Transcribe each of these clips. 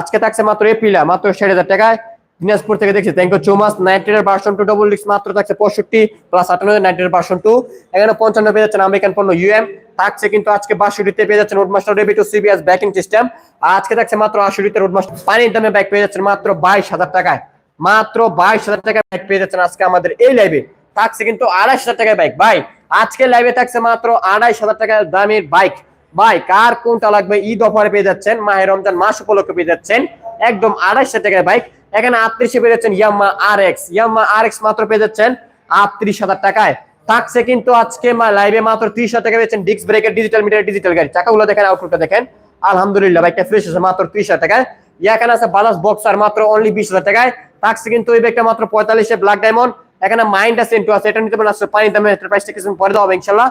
আজকে থাকছে মাত্র এপ্রিলা মাত্র ষাট হাজার টাকায়। দিনাজপুর থেকে দেখছি থ্যাংক ইউ চৌমাস নাইট্রেটের ভার্সন টু ডবল ডিক্স মাত্র থাকছে পঁয়ষট্টি প্লাস আটান্ন নাইট্রেটের ভার্সন টু এখানে পঞ্চান্ন পেয়ে যাচ্ছেন আমেরিকান পণ্য ইউএম থাকছে কিন্তু আজকে বাষট্টিতে পেয়ে যাচ্ছেন রোডমাস্টার রেবি টু সিবিএস ব্যাকিং সিস্টেম আজকে থাকছে মাত্র আষট্টিতে রোডমাস্টার পানির দামে ব্যাগ পেয়ে যাচ্ছেন মাত্র বাইশ হাজার টাকায়। মাত্র বাইশ হাজার টাকায় বাইক পেয়ে যাচ্ছেন আজকে আমাদের এই লাইভে থাকছে কিন্তু আড়াইশ হাজার টাকায় বাইক ভাই, আজকে লাইভে থাকছে মাত্র আড়াইশ হাজার টাকার দামের বাইক ভাই, কার কোনটা লাগবে? ঈদ অফারে পেয়ে যাচ্ছেন মাহে রমজান মাস উপলক্ষে পেয়ে যাচ্ছেন। একদম আড়াইশ টাকায় বাইক, এখানে আটত্রিশে পেয়ে যাচ্ছেন ইয়াম্মা আর এক্স ইয়াম্মা আর এক্স মাত্র পেয়ে যাচ্ছেন আটত্রিশ হাজার টাকায়। থাকছে কিন্তু আজকে লাইভে মাত্র ত্রিশ হাজার টাকা পেয়েছেন ডিস্ক ব্রেকের ডিজিটাল মিটার ডিজিটাল গাড়ি। চাকাগুলো দেখেন আউটপুটটা দেখেন। আলহামদুলিল্লাহ, বাইকটা ফ্রেশ আছে মাত্র ত্রিশ হাজার টাকায়। এখানে আছে বালাস বক্সার মাত্র অনলি বিশ হাজার টাকায়। থাকছে কিন্তু ওই ব্যাগটা মাত্র পঁয়তাল্লিশে ব্ল্যাক ডায়মন্ড এখানে মাইন্ড আছে ইন্টু আছে, এটা নিতে পারেন আসলে পানি দামে প্রাইসটা কিছু পরে দেওয়া হবে ইনশাল্লাহ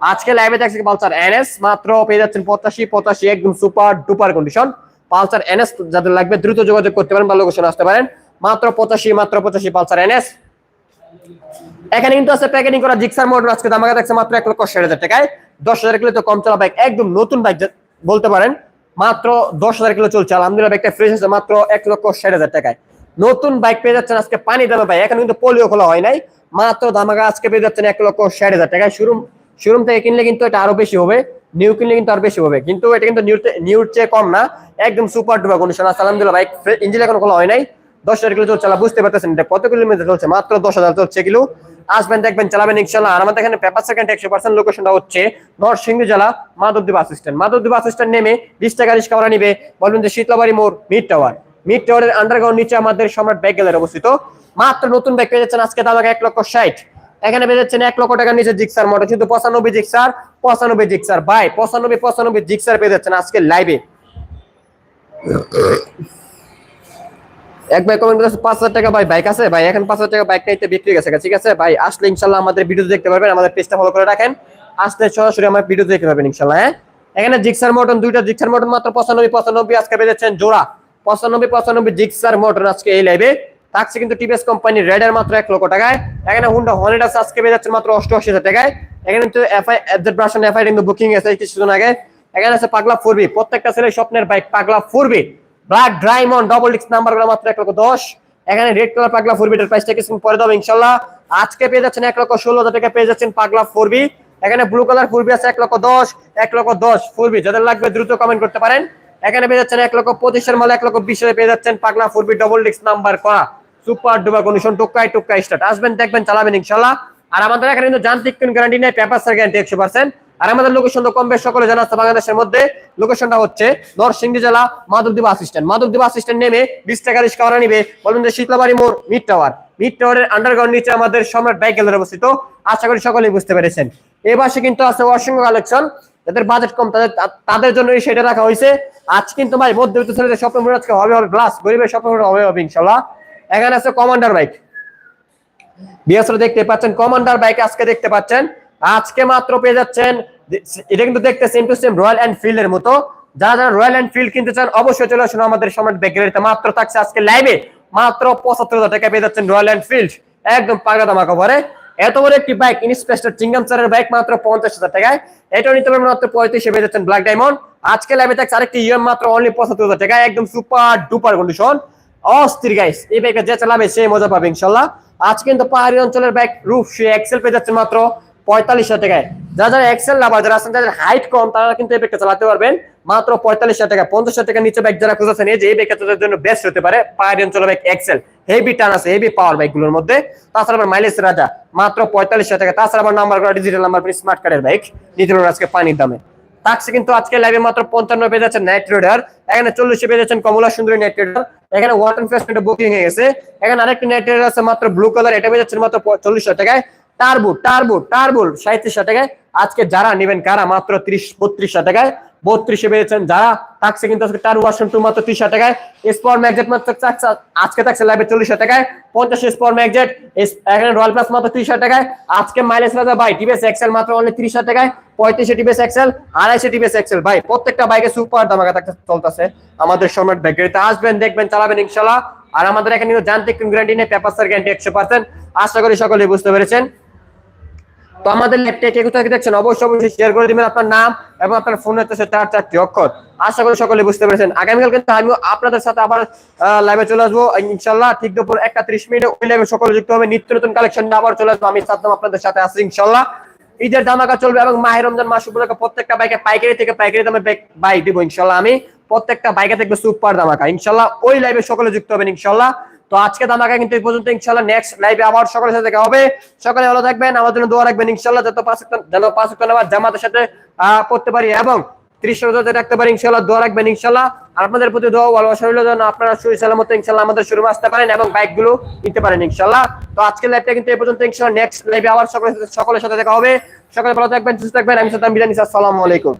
আজকে লাইভে থাকছে পালসার এনএস, মাত্র পেয়ে যাচ্ছেন পঁচাশি পঁচাশি একদম super duper condition Pulsar NS, যাদের লাগবে দ্রুত যোগাযোগ করতে পারেন বা লোকেশন আসতে পারেন। মাত্র পঁচাশি মাত্র পঁচাশি পালসার এনএস। এখানে কিন্তু আছে প্যাকেটিং করা জিক্সার মোটর, আজকে দামাকা থাকছে মাত্র এক লক্ষ ষাট হাজার টাকায়। দশ হাজার কিলো তো কম চলা বাইক একদম নতুন বাইক বলতে পারেন। মাত্র দশ হাজার কিলো চলছে। আলহামদুলিল্লাহ বাইকটা ফ্রেশ আছে মাত্র এক লক্ষ ষাট হাজার টাকায়। নতুন বাইক পেয়ে যাচ্ছেন আজকে পানি দামে ভাই এখন কিন্তু পোলিও খোলা হয় নাই। মাত্র দামাকা আজকে পেয়ে যাচ্ছেন এক লক্ষ ষাট হাজার টাকায়। শোরুম শোরুম থেকে কিনলে কিন্তু এটা আরও বেশি হবে নিউ কিনলে কিন্তু আরও বেশি হবে। কিন্তু এটা কিন্তু নিউ নিউর চেয়ে কম না, একদম সুপার ডুপার কন্ডিশন আছে আলহামদুলিল্লাহ বাইক ইঞ্জিন এখন খোলা হয় নাই। দশ হাজার কিলো চলছে বুঝতে পারতেছেন এটা। কত কিলোমিটার চলছে? মাত্র দশ হাজার চলছে কিলো। আসবেন, দেখবেন, চালাবেন ইনশাল্লাহ আর আমাদের এখানে পেপার সেকেন্ড একশো পার্সেন্ট লোকেশনটা হচ্ছে নরসিংহ জেলা Madhabdwip bus stand Madhabdwip bus stand নেমে বিশ টাকা রিক্সা ভাড়া নিবে। বলবেন যে শীতলাবাড়ি মোড় মিড টাওয়ার মিড টাওয়ারের আন্ডারগ্রাউন্ড নিচে আমাদের সম্রাট ব্যাগ গ্যালারি অবস্থিত। মাত্র নতুন ব্যাগ পেয়ে যাচ্ছেন আজকে দাদা এক লক্ষ ষাট। এখানে পেয়ে যাচ্ছেন এক লক্ষ টাকার নিচে জিক্সার মোটর কিন্তু পঁচানব্বই জিক্সার পঁচানব্বই জিক্সার। বাই পঁচানব্বই পঁচানব্বই জিক্সার পেয়ে যাচ্ছেন আজকে লাইভে এক ভাই কমেন্ট করেছে পাঁচ হাজার টাকা ভাই বাইক আছে? ভাই, এখন পাঁচ হাজার টাকা বাইক নিতে বিক্রি গেছে, ঠিক আছে? ভাই, আসলে ইনশাল্লাহ আমাদের ভিডিও দেখতে পারবেন, আমাদের পেজটা ফলো করে রাখেন। আসলে সরাসরি আমার ভিডিও দেখতে পারবেন ইনশাল্লাহ হ্যাঁ? এখানে জিক্সার মোটন দুইটা জিক্সার মোটন মাত্র পঁচানব্বই পঁচানব্বই আজকে পেয়েছেন জোড়া। পঁচানব্বই পঁচানব্বই জিক্সার মোটর আজকে এই লাইভে থাকছে কিন্তু টিভিএস কোম্পানির রেডার মাত্র এক লক্ষ টাকায়। এখানে হুন্ডা হর্নেট আছে আজকে পেয়ে যাচ্ছে মাত্র অষ্টআশি হাজার টাকায়। এখানে কিন্তু এফআই এফজেড ভার্সন এফআই কিন্তু বুকিং আছে কিছুদিন আগে। এখানে আছে পাগলা ফোরবি। প্রত্যেকটা ছেলে স্বপ্নের বাইক পাগলা ফোরবি। ব্ল্যাক ড্রাইমন্ড ডবল ডিক্স নাম্বারগুলো মাত্র এক লক্ষ দশ। এখানে রেড কালার পাগলা ফোর বিটার প্রাইসটা কিছু পরে দেবো ইনশাল্লাহ। আজকে পেয়ে যাচ্ছেন এক লক্ষ ষোলো হাজার টাকা, পেয়ে যাচ্ছেন পাগলা ফোর বি এখানে ব্লু কালার ফোর বি আছে এক লক্ষ দশ, এক লক্ষ দশ ফোর বি যাদের লাগবে দ্রুত কমেন্ট করতে পারেন। এখানে পেয়ে যাচ্ছেন এক লক্ষ পঁচিশের মালে, এক লক্ষ বিশের পেয়ে যাচ্ছেন পাগলা ফোর বি ডবল ডিক্স নাম্বার করা। Super duper condition Tukai Tukai start আসবেন, দেখবেন, চালাবেন, ইনশাল্লাহ। আর আমাদের এখানে কিন্তু যান্ত্রিক কোন গ্যারান্টি নেই পেপার গ্যারান্টি একশো পার্সেন্ট আর আমাদের লোকেশন তো সকলে জানা আছে বাংলাদেশের মধ্যে। লোকেশনটা হচ্ছে জেলা আসিস্ট্যান্ট আসিস্ট্যান্ট নেমে বিশ টাকা রিক্সা ভাড়া নিবে। বলবেন যে শীতলাবাড়ি মোড় মিড টাওয়ার মিড টাওয়ারের আন্ডারগ্রাউন্ড নিচে আমাদের সম্রাট বাইক গ্যালারি অবস্থিত। আশা করি সকলেই বুঝতে পেরেছেন। পাশে কিন্তু আছে অসংখ্য কালেকশন যাদের বাজেট কম, তাদের তাদের জন্য সেটা রাখা হয়েছে। আজ কিন্তু ভাই মধ্যবিত্ত ছেলেদের স্বপ্ন আজকে হবে হবে প্লাস গরিবের স্বপ্ন হবে হবে, ইনশাল্লাহ। এখানে আছে কমান্ডার বাইক বিএসও দেখতে পাচ্ছেন কমান্ডার বাইক আজকে দেখতে পাচ্ছেন। আজকে মাত্র পেয়ে যাচ্ছেন, এটা কিন্তু দেখতে same to same Royal Enfield এর মতো। যারা যারা রয়্যাল এনফিল্ড কিনতে চান, অবশ্যই চলে আসুন আমাদের সম্রাট ব্যাগেরিতে মাত্র থাকছে আজকে লাইভে মাত্র পঁচাত্তর হাজার টাকা পেয়ে যাচ্ছেন রয়্যাল এনফিল্ড একদম পাগলা দামা কভারে এত বড় একটি বাইক ইনস্পেস্টার চিংগাম চারের বাইক মাত্র পঞ্চাশ হাজার টাকায়। এটাও নিতে পারবেন মাত্র পঁয়ত্রিশে পেয়ে যাচ্ছেন ব্ল্যাক ডায়মন্ড আজকে লাইভে থাকছে আরেকটি ইএম মাত্র অনলি পঁচাত্তর হাজার টাকায়। একদম সুপার ডুপার কন্ডিশন অস্থির গাইস এই বাইকটা যে চালাবে, সে মজা পাবে, ইনশাল্লাহ। আজ কিন্তু পাহাড়ি অঞ্চলের বাইক রুফ সে এক্সেল পেয়ে যাচ্ছে মাত্র পঁয়তাল্লিশ হাজার টাকায়। যারা যারা এক্সেল লাভার যারা আছেন, যাদের হাইট কম, তারা কিন্তু এই বাইকটা চালাতে পারবেন। মাত্র পঁয়তাল্লিশ হাজার টাকা, পঞ্চাশ হাজার টাকা নিচে বাইক যারা খুঁজেছেন, এই যে এই বাইকটা তাদের জন্য বেস্ট হতে পারে, পাহাড়ি অঞ্চলের বাইক এক্সেল হেভি টান আছে হেভি পাওয়ার বাইকগুলোর মধ্যে। তাছাড়া আবার মাইলেজ রাজা, মাত্র পঁয়তাল্লিশ হাজার টাকা। তাছাড়া আবার নাম্বার করা ডিজিটাল নাম্বার স্মার্ট কার্ডের বাইক নিতে আজকে পানির দামে। থাকছে কিন্তু আজকে লাইভে মাত্র পঞ্চান্ন পেয়ে যাচ্ছে নাইট রেডার এখানে চল্লিশে পেয়ে যাচ্ছেন কমলা সুন্দরী নাইট রেডার এখানে ওয়াটার ফেস্ট বুকিং হয়ে গেছে। এখানে আরেকটি নাইট রেডার আছে মাত্র ব্লু কালার এটা পেয়ে যাচ্ছেন মাত্র চল্লিশ টাকায়। টার্বো টার্বো টার্বো সাঁত্রিশ টাকায়। আজকে যারা নেবেন কারা? মাত্র ত্রিশ বত্রিশ টাকায়। বত্রিশে পেয়েছেন যারা থাকছে কিন্তু আজকে টার্বো ভার্সন টু মাত্র ত্রিশ টাকায়। স্পর ম্যাগজেট মাত্র আজকে থাকছে লাইভে চল্লিশ টাকায়। পঞ্চাশ স্পর ম্যাগজেট এখানে রয়্যাল প্লাস মাত্র ত্রিশ টাকায়। আজকে মাইলেজ রাজা ভাই টিভিএস এক্সেল মাত্র অনলি ত্রিশ টাকায়। পঁয়ত্রিশে টিভিএস এক্সেল টিভিএস এক্সেল ভাই, প্রত্যেকটা বাইকে সুপার চলতেছে। আমাদের ব্যাগেরিতে আসবেন, দেখবেন, চালাবেন ইনশাল্লাহ। আর আমাদের এখানে গ্যারান্টি নেই পেপার গ্যারান্টি একশো আশা করি সকলেই বুঝতে পেরেছেন। তো আমাদের দেখছেন? অবশ্যই অবশ্যই শেয়ার করে দিবেন আপনার নাম এবং আপনার ফোনের তো চার চারটি অক্ষর। আশা করি সকলে বুঝতে পেরেছেন। আগামীকাল কিন্তু আমিও আপনাদের সাথে আবার লাইভে চলে আসব। ইনশাল্লাহ ঠিক দুপুর একটা ত্রিশ মিনিটে ওই লাইভে সকলে যুক্ত হবে। নিত্য নতুন কালেকশন আবার চলে আসব। আমি আপনাদের সাথে আছি ইনশাল্লাহ। ঈদের ধামাকা চলবে এবং মাহের রমজান মাস উপলক্ষে প্রত্যেকটা বাইকে পাইকারি থেকে পাইকারি দামে বাইক দিব, ইনশাল্লাহ। আমি প্রত্যেকটা বাইকে থাকবে সুপার ধামাকা। ইনশাল্লাহ ওই লাইভে সকলে যুক্ত হবেন, ইনশাল্লাহ। তো আজকে ধামাকা কিন্তু এই পর্যন্ত, ইনশাল্লাহ নেক্সট লাইভে আবার সকলের সাথে দেখা হবে। সকালে ভালো থাকবেন আমার জন্য দোয়া রাখবেন, ইনশাল্লাহ। যত পাঁচ যেন পাঁচ জামাতের সাথে পড়তে পারি এবং ত্রিশ রোজাতে রাখতে পারি ইনশাল্লাহ দোয়া রাখবেন ইনশাল্লাহ আর আপনাদের প্রতি দোয়া ভালোবাসা রইল যেন আপনারা সুই সালামত ইনশাল্লাহ আমাদের শুরু আসতে পারেন এবং বাইকগুলো নিতে পারেন ইনশাল্লাহ তো আজকের লাইভটা কিন্তু এই পর্যন্ত ইনশাল্লাহ নেক্সট লাইভে আবার সকলের সাথে সকলের সাথে দেখা হবে। সকালে ভালো থাকবেন, সুস্থ থাকবেন। আমি সাদ্দাম বিদানি আসসালামু আলাইকুম।